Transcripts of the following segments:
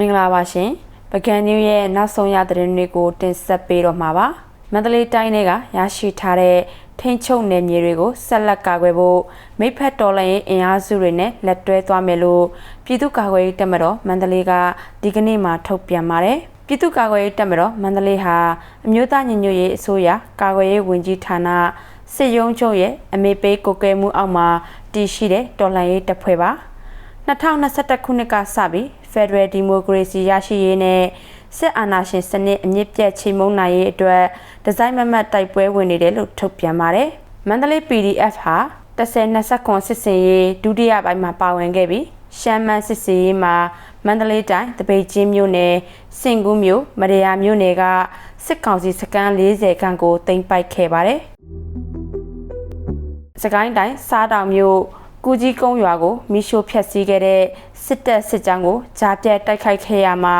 မင်္ဂလာပါရှင်ပကံနျူးရဲ့နောက်ဆုံးရသတင်းတွေကိုတင်ဆက်ပေးတော့မှာပါမန္တလေးတိုင်းတွေကရရှိထားတဲ့ထိန်းချုပ်နယ်မြေတွေကိုဆက်လက်ကာကွယ်ဖို့မိဖက်တော်လှန်ရေးအင်အားစုတွေနဲ့လက်တွဲသွားမယ်လို့ပြည်သူ့ကာကွယ်ရေးတပ်မတော်မန္တလေးကဒီကနေ့မှထုတ်ပြန်ပါတယ်ပြည်သူ့ကာကွယ်ရေးတပ်မတော်မန္တလေးဟာအမျိုးသားညီညွတ်ရေးအစိုးရကာကွယ်ရေးဝန်ကြီးဌာနစစ်ရုံးချုပ်ရဲ့အမေပေးကိုကဲမှုအောက်မှာတည်ရှိတဲ့တော်လှန်ရေးတပ်ဖွဲ့ပါ2021ခုနှစ်ကစပြီး Federal Democracy ရရှိရေးနဲ့စစ်အာဏာရှင်စနစ်အမြင့်ပြတ်ချိန်မုံနိုင်ရေးအတွက်ဒီဇိုင်းမမတ်တိုက်ပွဲဝင်နေတယ်လို့ထုတ်ပြန်ပါတယ်။မန္တလေး PDF ဟာ1029စစ်စင်ရေးဒုတိယပိုင်းမှာပါဝင်ခဲ့ပြီးရှမ်းမန်းစစ်စေးရေးမှာမန္တလေးတိုင်းတပိတ်ချင်းမြို့နယ်စင်ကူးမြို့မရယာမြို့နယ်ကစစ်ကောင်စီစခန်း40ခန့်ကိုတင်ပိုက်ခဲ့ပါတယ်။စကိုင်းတိုင်းစားတောင်မြို့ ကူကြီးကုန်းရွာကိုမိရှို့ဖျက်ဆီးခဲ့တဲ့စစ်တပ်စစ်ကြောင်းကိုကြားပြတ်တိုက်ခိုက်ခဲ့ရမှာ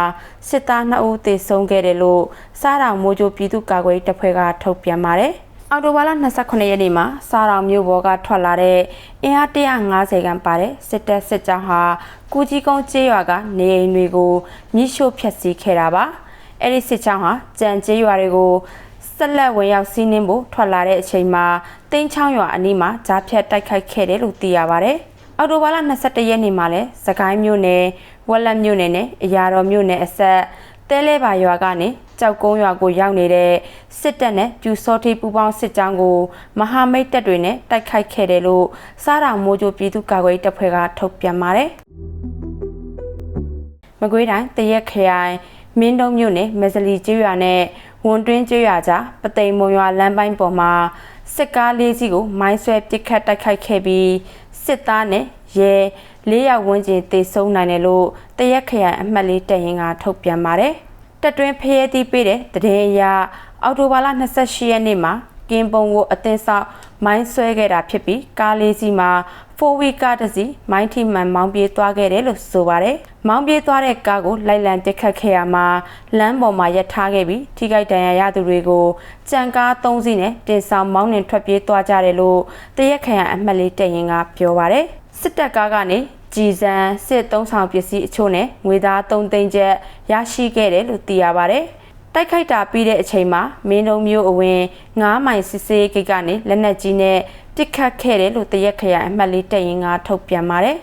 စစ်သား2ဦးသေဆုံးခဲ့တယ်လို့စားတောင်မိုးချိုပြည်သူ့ကာကွယ်ရေးတပ်ဖွဲ့ကထုတ်ပြန်ပါတယ်။အော်တိုဘာလ29ရက်နေ့မှာစားတောင်မြို့ပေါ်ကထွက်လာတဲ့အင်အား150ခန့်ပါတဲ့စစ်တပ်စစ်ကြောင်းဟာကူကြီးကုန်းကျေးရွာကနေအိမ်တွေကိုမိရှို့ဖျက်ဆီးခဲ့တာပါ။အဲ့ဒီစစ်ကြောင်းဟာကြံကျေးရွာတွေကို ဆက်လက်ဝင်ရောက်စီးနင်းဖို့ထွက်လာတဲ့အချိန်မှာတင်းချောင်းရွာအနီးမှာကြားဖြတ်တိုက်ခိုက်ခဲ့တယ်လို့သိရပါဗျ။အော်တိုဘာလ22ရက်နေ့မှာလဲစကိုင်းမြို့နယ်ဝက်လက်မြို့နယ်နဲ့အရာတော်မြို့နယ်အဆက်တဲလဲပါရွာကနေကြောက်ကုန်းရွာကိုရောက်နေတဲ့စစ်တပ်နဲ့ပြူစောတိပူပေါင်းစစ်ကြောင်းကိုမဟာမိတ်တပ်တွေနဲ့တိုက်ခိုက်ခဲ့တယ်လို့စားတောင်မိုးချိုပြည်သူ့ကာကွယ်ရေးတပ်ဖွဲ့ကထုတ်ပြန်ပါတယ်။မကွေးတိုင်းတရက်ခရိုင်မင်းတုံးမြို့နယ်မဇလီကျွော်နဲ့ ဝန်တွင်းကျွော်ကြားပသိမ်မုံရွာလမ်းပိုင်းပေါ်မှာစစ်ကားလေးစီးကိုမိုင်းဆွဲပစ်ခတ်တိုက်ခိုက်ခဲ့ပြီးစစ်သားနဲ့ရဲလေးယောက်ဝန်းကျင်တေဆုံးနိုင်တယ်လို့တရက်ခရိုင်အမှတ်လေးတက်ရင်ကထုတ်ပြန်ပါတယ်။တက်တွင်းဖျဲသီးပေးတဲ့တည်င်းအရအော်တိုဘာလ28ရက်နေ့မှာ ကင်းပုံကိုအသင်းဆောက်မိုင်းဆွဲခဲ့တာဖြစ်ပြီးကားလေးစီးမှာ4 week ကားတစ်စီးမိုင်းထိမှန်မောင်းပြေးသွားခဲ့တယ်လို့ဆိုပါတယ်။မောင်းပြေးသွားတဲ့ကားကိုလိုက်လံတက်ခတ်ခဲ့ရမှာလမ်းပေါ်မှာရပ်ထားခဲ့ပြီးထိခိုက်ဒဏ်ရာရသူတွေကိုကြံကား၃စီးနဲ့တင်ဆောင်မောင်းနှင်ထွက်ပြေးသွားကြတယ်လို့တရက်ခရိုင်အမှတ်လေးတက်ရင်ကပြောပါတယ်။စစ်တပ်ကားကနေကြည်စံစစ်သုံးဆောင်ပစ္စည်းအချို့နဲ့ငွေသား3သိန်းကျပ်ရရှိခဲ့တယ်လို့သိရပါတယ်။ တိုက်ခိုက်တာပြီးတဲ့အချိန်မှာမင်းတို့မျိုးအဝင်9မိုင်စစ်စေးဂိတ်ကနေလက်နက်ကြီးနဲ့ပစ်ခတ်ခဲ့တယ်လို့တရက်ခရိုင်အမှတ်လေးတက်ရင်ကထုတ်ပြန်ပါတယ်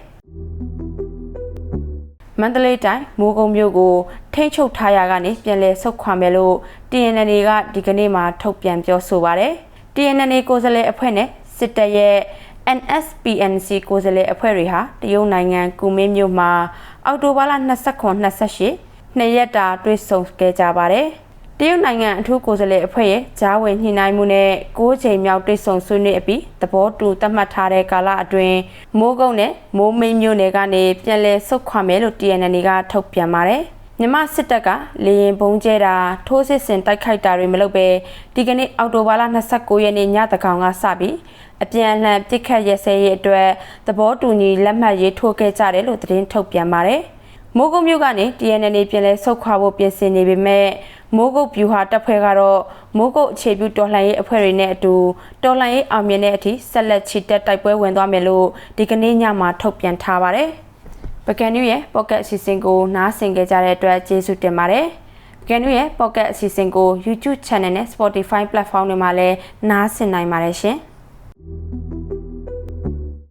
မန္တလေးတိုင်းမိုးကုံမြို့ကိုထိန်းချုပ်ထားရကနေပြန်လည်ဆုတ်ခွာမယ်လို့ TNN ကဒီကနေ့မှထုတ်ပြန်ပြောဆိုပါတယ် TNN ကိုယ်စားလှယ်အဖွဲ့နဲ့စစ်တပ်ရဲ့ NSPNC ကိုယ်စားလှယ်အဖွဲ့တွေဟာတရုတ်နိုင်ငံကူမင်းမြို့မှာအောက်တိုဘာလ29-28 နှစ်ရက်တာတွေ့ဆုံခဲ့ကြပါတယ်။တရုတ်နိုင်ငံအထူးကိုယ်စားလှယ်အဖွဲ့ရဲ့ဂျားဝင်ညှိနှိုင်းမှုနဲ့၉ချိန်မြောက်တွေ့ဆုံဆွေးနွေးအပြီးသဘောတူသတ်မှတ်ထားတဲ့ကာလအတွင်းမိုးကုတ်နဲ့မိုးမိန်မြို့နယ်ကနေပြန်လည်ဆုတ်ခွာမယ်လို့ TNN ကထုတ်ပြန်ပါတယ်။မြမစစ်တပ်ကလေရင်ဘုံကျဲတာထိုးစစ်ဆင်တိုက်ခိုက်တာတွေမလုပ်ပဲဒီကနေ့အောက်တိုဘာလ29ရက်နေ့ညတကောင်ကစပြီးအပြန်အလှန်ပြစ်ခတ်ရဲစဲရေးအတွက်သဘောတူညီလက်မှတ်ရေးထိုးခဲ့ကြတယ်လို့သတင်းထုတ်ပြန်ပါတယ်။ မိုးကုတ်မြို့ကနေ TNN ပြည်လဲဆုတ်ခွာဖို့ပြင်ဆင်နေပေမဲ့မိုးကုတ်ဗျူဟာတပ်ဖွဲ့ကတော့မိုးကုတ်အခြေပြုတော်လှန်ရေးအဖွဲ့တွေနဲ့အတူတော်လှန်ရေးအောင်မြင်တဲ့အထိဆက်လက်ချီတက်တိုက်ပွဲဝင်သွားမယ်လို့ဒီကနေ့ညမှာထုတ်ပြန်ထားပါတယ်။ပကံနူးရဲ့ Pocket အစီအစဉ်ကိုနားဆင်ကြကြတဲ့အတွက်ကျေးဇူးတင်ပါတယ်။ပကံနူးရဲ့ Pocket အစီအစဉ်ကို YouTube Channel နဲ့ Spotify platform တွေမှာလည်းနားဆင်နိုင်ပါတယ်ရှင်။